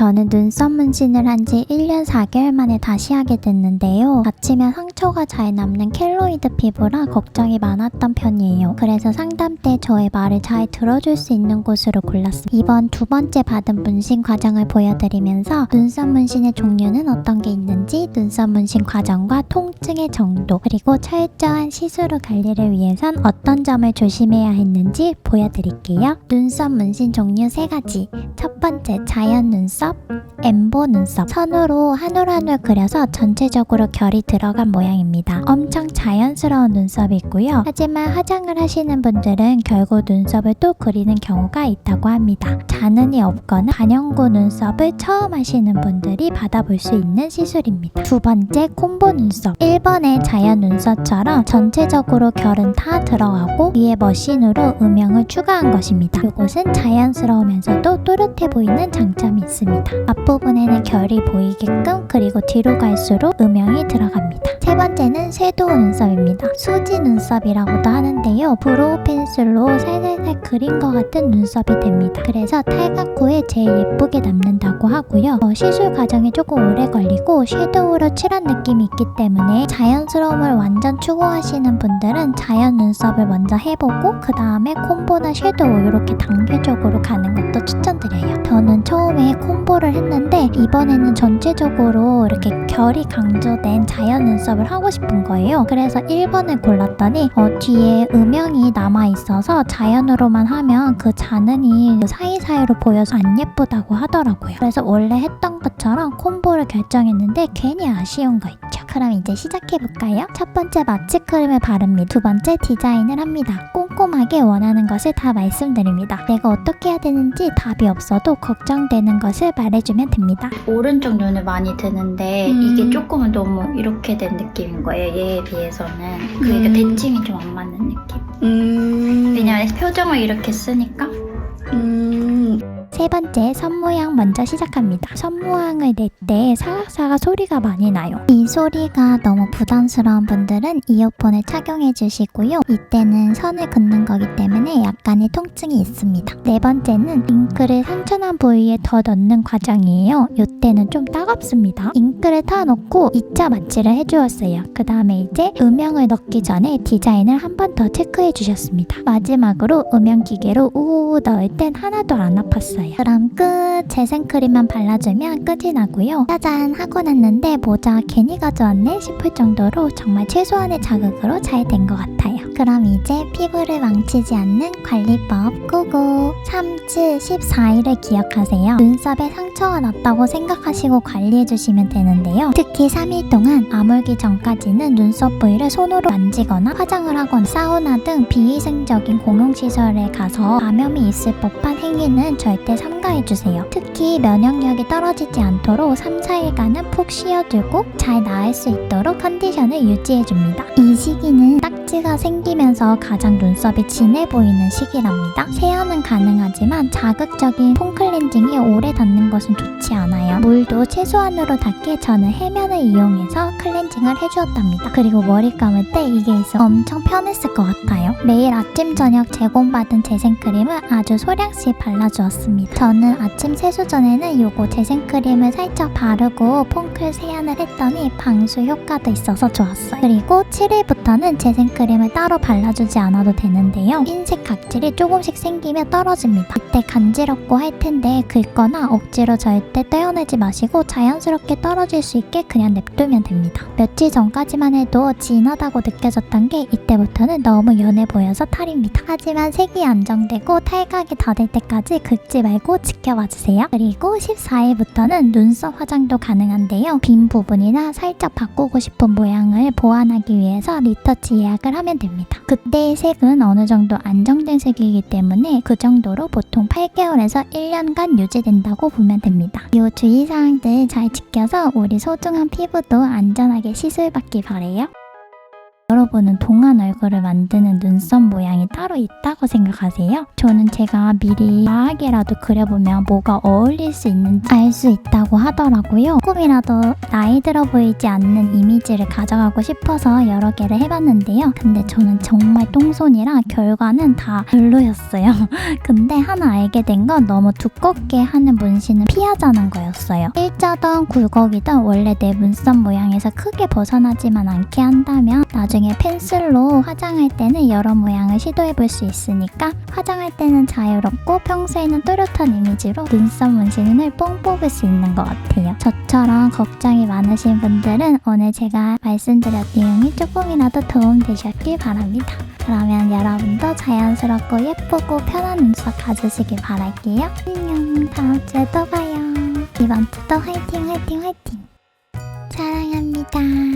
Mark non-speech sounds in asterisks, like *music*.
저는 눈썹 문신을 한 지 1년 4개월 만에 다시 하게 됐는데요. 다치면 상처가 잘 남는 켈로이드 피부라 걱정이 많았던 편이에요. 그래서 상담 때 저의 말을 잘 들어줄 수 있는 곳으로 골랐습니다. 이번 두 번째 받은 문신 과정을 보여드리면서 눈썹 문신의 종류는 어떤 게 있는지 눈썹 문신 과정과 통증의 정도 그리고 철저한 시술 후 관리를 위해선 어떤 점을 조심해야 했는지 보여드릴게요. 눈썹 문신 종류 세 가지. 첫 번째 자연 눈썹, 엠보 눈썹. 선으로 한올한올 그려서 전체적으로 결이 들어간 모양입니다. 엄청 자연스러운 눈썹이고요. 하지만 화장을 하시는 분들은 결국 눈썹을 또 그리는 경우가 있다고 합니다. 잔흔이 없거나 반영구 눈썹을 처음 하시는 분들이 받아볼 수 있는 시술입니다. 두 번째 콤보 눈썹. 1번의 자연 눈썹처럼 전체적으로 결은 다 들어가고 위에 머신으로 음영을 추가한 것입니다. 이것은 자연스러우면서도 또렷해 보이는 장점이 있습니다. 앞부분에는 결이 보이게끔 그리고 뒤로 갈수록 음영이 들어갑니다. 세 번째는 섀도우 눈썹입니다. 수지 눈썹이라고도 하는데요. 브로우 펜슬로 살살살 그린 것 같은 눈썹이 됩니다. 그래서 탈각 후에 제일 예쁘게 남는다고 하고요. 어, 시술 과정이 조금 오래 걸리고 섀도우로 칠한 느낌이 있기 때문에 자연스러움을 완전 추구하시는 분들은 자연 눈썹을 먼저 해보고 그 다음에 콤보나 섀도우 이렇게 단계적으로 가는 것도 추천드려요. 저는 처음에 콤보를 했는데 이번에는 전체적으로 이렇게 결이 강조된 자연 눈썹 을 하고 싶은 거예요. 그래서 1번을 골랐더니 어, 뒤에 음영이 남아 있어서 자연으로만 하면 그 잔흔이 사이사이로 보여서 안 예쁘다고 하더라고요. 그래서 원래 했던 것처럼 콤보를 결정했는데 괜히 아쉬운 거 있죠. 그럼 이제 시작해 볼까요? 첫 번째 마취 크림을 바릅니다. 두 번째 디자인을 합니다. 꼼꼼하게 원하는 것을 다 말씀드립니다. 내가 어떻게 해야 되는지 답이 없어도 걱정되는 것을 말해주면 됩니다. 오른쪽 눈을 많이 드는데 음. 이게 조금은 너무 이렇게 된 느낌인 거예요. 얘에 비해서는 그러니까 음. 대칭이 좀 안 맞는 느낌. 음. 왜냐면 표정을 이렇게 쓰니까 음. 세 번째 선모양 먼저 시작합니다. 선모양을 낼 때 사각사각 소리가 많이 나요. 이 소리가 너무 부담스러운 분들은 이어폰을 착용해 주시고요. 이때는 선을 긋는 거기 때문에 약간의 통증이 있습니다. 네 번째는 잉크를 상처난 부위에 더 넣는 과정이에요. 이때는 좀 따갑습니다. 잉크를 타 놓고 2차 마취를 해주었어요. 그 다음에 이제 음영을 넣기 전에 디자인을 한 번 더 체크해 주셨습니다. 마지막으로 음영 기계로 우우 넣을 땐 하나도 안 아팠어요. 그럼 끝! 재생크림만 발라주면 끝이 나고요. 짜잔! 하고 났는데 모자 괜히 가져왔네 싶을 정도로 정말 최소한의 자극으로 잘 된 것 같아요. 그럼 이제 피부를 망치지 않는 관리법 고고! 3주 14일을 기억하세요. 눈썹에 상처가 났다고 생각하시고 관리해주시면 되는데요. 특히 3일 동안 아물기 전까지는 눈썹 부위를 손으로 만지거나 화장을 하거나 사우나 등 비위생적인 공용시설에 가서 감염이 있을 법한 행위는 절대 삼가해주세요. 특히 면역력이 떨어지지 않도록 3, 4일간은 푹 쉬어주고 잘 나을 수 있도록 컨디션을 유지해줍니다. 이 시기는 딱 지가 생기면서 가장 눈썹이 진해 보이는 시기랍니다. 세안은 가능하지만 자극적인 폼 클렌징이 오래 닿는 것은 좋지 않아요. 물도 최소한으로 닿게 저는 해면을 이용해서 클렌징을 해주었답니다. 그리고 머리 감을 때 이게 있어 엄청 편했을 것 같아요. 매일 아침 저녁 제공받은 재생크림을 아주 소량씩 발라주었습니다. 저는 아침 세수 전에는 요거 재생크림을 살짝 바르고 폼클 세안을 했더니 방수 효과도 있어서 좋았어요. 그리고 7일부터는 재생크림 을 따로 발라주지 않아도 되는데요. 흰색 각질이 조금씩 생기면 떨어집니다. 그때 간지럽고 할 텐데 긁거나 억지로 절대 떼어내지 마시고 자연스럽게 떨어질 수 있게 그냥 냅두면 됩니다. 며칠 전까지만 해도 진하다고 느껴졌던 게 이때부터는 너무 연해 보여서 탈입니다. 하지만 색이 안정되고 탈각이 다 될 때까지 긁지 말고 지켜봐 주세요. 그리고 14일부터는 눈썹 화장도 가능한데요. 빈 부분이나 살짝 바꾸고 싶은 모양을 보완하기 위해서 리터치 예약을 하면 됩니다. 그때의 색은 어느 정도 안정된 색이기 때문에 그 정도로 보통 8개월에서 1년간 유지된다고 보면 됩니다. 이 주의사항들 잘 지켜서 우리 소중한 피부도 안전하게 시술받기 바래요. 여러분은 동안 얼굴을 만드는 눈썹 모양이 따로 있다고 생각하세요? 저는 제가 미리 과하게라도 그려보면 뭐가 어울릴 수 있는지 알 수 있다고 하더라고요. 조금이라도 나이 들어 보이지 않는 이미지를 가져가고 싶어서 여러 개를 해봤는데요. 근데 저는 정말 똥손이라 결과는 다 별로였어요. *laughs* 근데 하나 알게 된 건 너무 두껍게 하는 문신은 피하자는 거였어요. 일자던 굴곡이든 원래 내 눈썹 모양에서 크게 벗어나지만 않게 한다면 나중에 펜슬로 화장할 때는 여러 모양을 시도해 볼 수 있으니까 화장할 때는 자유롭고 평소에는 또렷한 이미지로 눈썹 문신을 뽕 뽑을 수 있는 것 같아요. 저처럼 걱정이 많으신 분들은 오늘 제가 말씀드렸 내용이 조금이라도 도움되셨길 바랍니다. 그러면 여러분도 자연스럽고 예쁘고 편한 눈썹 가지시길 바랄게요. 안녕. 다음 주에 또 봐요. 이번 주도 화이팅 화이팅 화이팅. 사랑합니다.